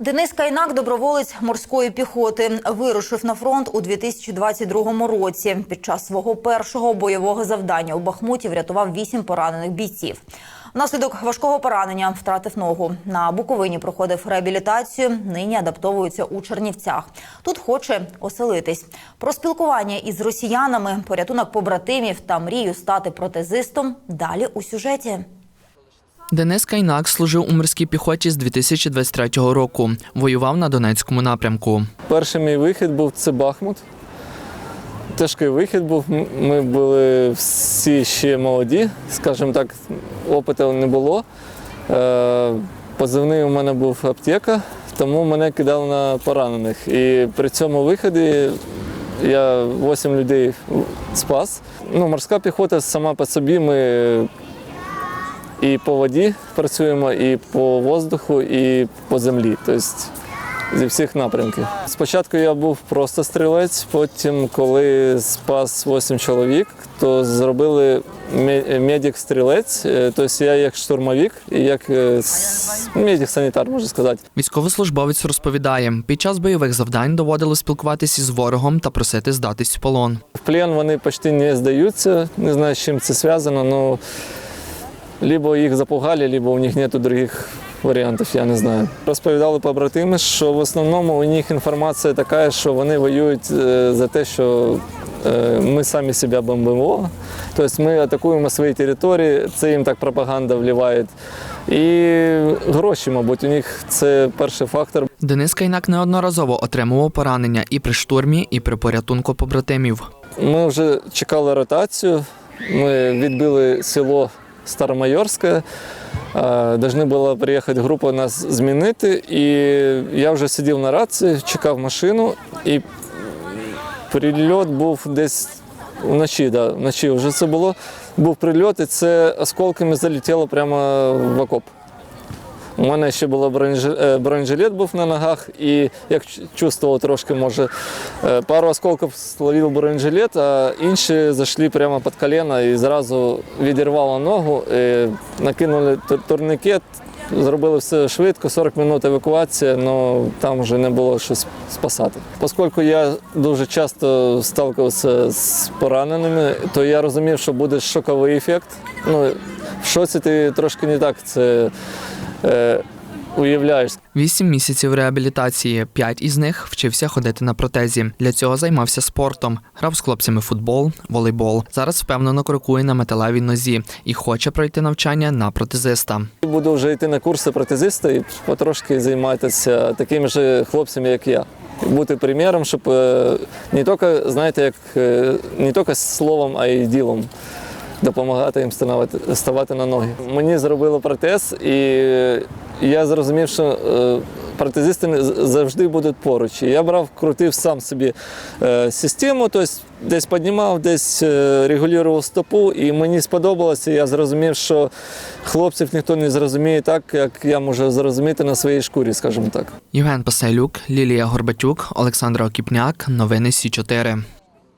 Денис Кайнак, доброволець морської піхоти, вирушив на фронт у 2022 році. Під час свого першого бойового завдання у Бахмуті врятував вісім поранених бійців. Внаслідок важкого поранення втратив ногу. На Буковині проходив реабілітацію. Нині адаптовується у Чернівцях. Тут хоче оселитись. Про спілкування із росіянами, порятунок побратимів та мрію стати протезистом. Далі у сюжеті. Денис Кайнак служив у морській піхоті з 2023 року. Воював на Донецькому напрямку. Перший мій вихід був це Бахмут. Тяжкий вихід був. Ми були всі ще молоді, скажімо так, опиту не було. Е, Позивний у мене був аптека, тому мене кидали на поранених. І при цьому виході я 8 людей спас. Ну, морська піхота сама по собі ми і по воді працюємо, і по воздуху, і по землі. Тобто зі всіх напрямків. Спочатку я був просто стрілець, потім, коли спас 8 чоловік, то зробили ме- медик-стрілець, Е, тобто я як штурмовик і як е, медик-санітар, можна сказати. Військовослужбовець розповідає, під час бойових завдань доводилось спілкуватися із ворогом та просити здатись в полон. В плен вони почти не здаються, не знаю, з чим це зв'язано, але либо їх запугали, либо у них немає других варіантів, я не знаю. Розповідали побратими, що в основному у них інформація така, що вони воюють е, за те, що е, ми самі себе бомбимо. Тобто ми атакуємо свої території, це їм так пропаганда вливає. І гроші, мабуть, у них це перший фактор. Денис Кайнак неодноразово отримував поранення і при штурмі, і при порятунку побратимів. Ми вже чекали ротацію. Ми відбили село Старомайорське. Должна була приїхати група нас змінити. І я вже сидів на рації, чекав машину, і прильот був десь вночі. Да, вночі вже це було. Був прильот, і це осколками залетіло прямо в окоп. У мене ще бронежилет, е, був на ногах, і як чувствував трошки, може, е, пару осколків словив бронежилет, а інші зайшли прямо під коліно і зразу відірвало ногу, і накинули тур- турнікет, зробили все швидко, 40 минут евакуація, але там вже не було що спасати. Оскільки я дуже часто сталкивався з пораненими, то я розумів, що буде шоковий ефект. Ну, в шоці ти трошки не так це е, уявляєш. Вісім місяців реабілітації. П'ять із них вчився ходити на протезі. Для цього займався спортом, грав з хлопцями футбол, волейбол. Зараз впевнено крокує на металевій нозі і хоче пройти навчання на протезиста. Буду вже йти на курси протезиста і потрошки займатися такими ж хлопцями, як я. Бути приміром, щоб е, не тільки, знаєте, як е, не тільки словом, а й ділом допомагати їм ставати, на ноги. Мені зробили протез, і я зрозумів, що е, протезисти завжди будуть поруч. Я брав, крутив сам собі е, систему, тобто десь піднімав, десь е, регулював стопу, і мені сподобалося. Я зрозумів, що хлопців ніхто не зрозуміє так, як я можу зрозуміти на своїй шкурі, скажімо так. Євген Пасайлюк, Лілія Горбатюк, Олександра Окіпняк. Новини Сі 4